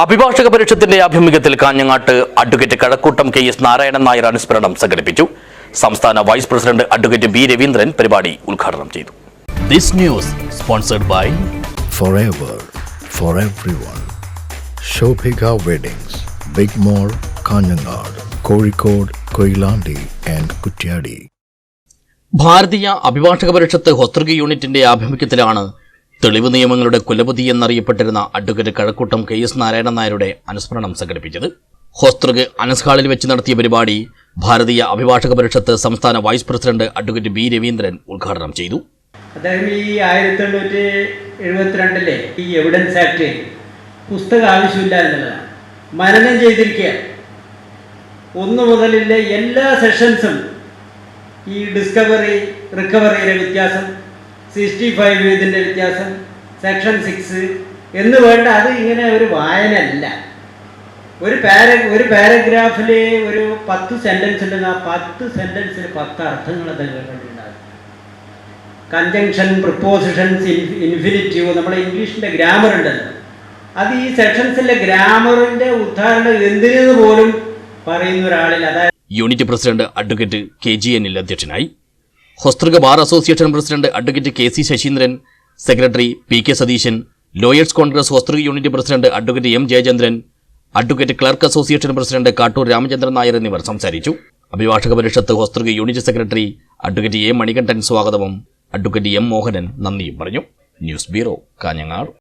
അഭിഭാഷക പരിഷത്തിന്റെ ആഭിമുഖ്യത്തിൽ കാഞ്ഞങ്ങാട്ട് advocate Kazhakoottam K S Narayanan Nair അനുസ്മരണം സംഘടിപ്പിച്ചു. സംസ്ഥാന vice president advocate B Raveendran പരിപാടി ഉദ്ഘാടനം ചെയ്തു. This news sponsored by forever for everyone. Shobhika Weddings, Big mall Kanhangad Kozhikode Koilandi and Kuttiadi Bharatiya Abhibhashaka Parishad ഹൊസ്തൃക യൂണിറ്റിന്റെ ആഭിമുഖ്യത്തിലാണ് തെളിവ് നിയമങ്ങളുടെ കുലപതി എന്നറിയപ്പെട്ടിരുന്ന advocate Kazhakoottam K S Narayanan നായരുടെ അനുസ്മരണം സംഘടിപ്പിച്ചത്. ഹോസ്ത്രഗ് അനസ് ഹാളിൽ വെച്ച് നടത്തിയ പരിപാടി ഭാരതീയ അഭിഭാഷക പരിഷത്ത് സംസ്ഥാന vice president advocate B Raveendran ഉദ്ഘാടനം ചെയ്തു. അദ്ദേഹം ഈ ആയിരത്തി എണ്ണൂറ്റി എഴുപത്തിരണ്ടിലെ ഈ എവിഡൻസ് ആക്ട് പുസ്തകം ആവശ്യമില്ല എന്നുള്ളതാണ്. മനനം ചെയ്തിരിക്കുക ഒന്ന് മുതലുള്ള എല്ലാ സെഷൻസും ഈ ഡിസ്കവറി റിക്കവറിയുടെ വ്യത്യാസം സിക്സ്റ്റി ഫൈവ് ഇതിന്റെ വ്യത്യാസം സെക്ഷൻ സിക്സ്. എന്ന് വേണ്ട അത് ഇങ്ങനെ ഒരു വായന അല്ല ഒരു പാര ഒരു പാരഗ്രാഫിൽ ഒരു പത്ത് സെന്റൻസ് ഉണ്ടെങ്കിൽ ആ പത്ത് സെന്റൻസിൽ പത്ത് അർത്ഥങ്ങൾ അദ്ദേഹം കണ്ടിട്ടുണ്ടാകും. കൺജങ്ഷൻ പ്രിപ്പോസിഷൻസ് ഇൻഫിനിറ്റീവ് നമ്മുടെ ഇംഗ്ലീഷിന്റെ ഗ്രാമർ ഉണ്ടല്ലോ. അത് ഈ സെക്ഷൻസിലെ ഗ്രാമറിന്റെ ഉദാഹരണം എന്തിനെന്ന് പോലും പറയുന്ന ഒരാളിൽ അതായത് unit president advocate K G എന്നിൽ അധ്യക്ഷനായി Hosdurg bar association president advocate K C Sasheendran secretary P K Satheesan lawyers congress Hosdurg unit president advocate M Jayachandran advocate clerk association president Kattoor Ramachandran Nair എന്നിവർ സംസാരിച്ചു. Abhibhashaka Parishad Hosdurg unit secretary advocate A Manikandan സ്വാഗതവും advocate M Mohanan നന്ദിയും പറഞ്ഞു. News bureau Kanhangad.